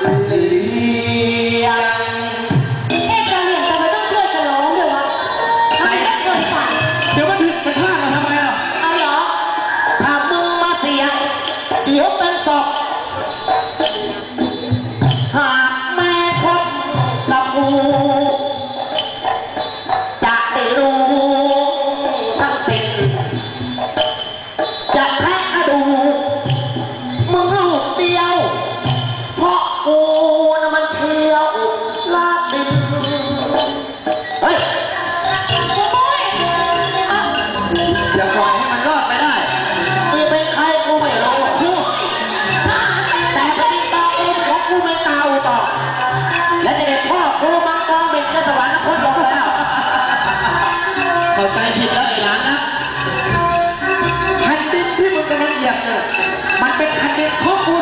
เอ๊กระเหรี่ยงทำไมต้องช่วกระโหลงด้วยวะทำไมไเคยฝันเดี๋ยวมันผิดมันพลาทำไมอะเอาเหรอถามึงมาเสียงเดี๋ยวเป็นศพหาแม่ครับรับกูจะได้รู้ เข้าใจผิดแล้วไอ้หลานนะแผ่นดินที่มึงกำลังเหยียบเนี่ยมันเป็นแผ่นดินของกู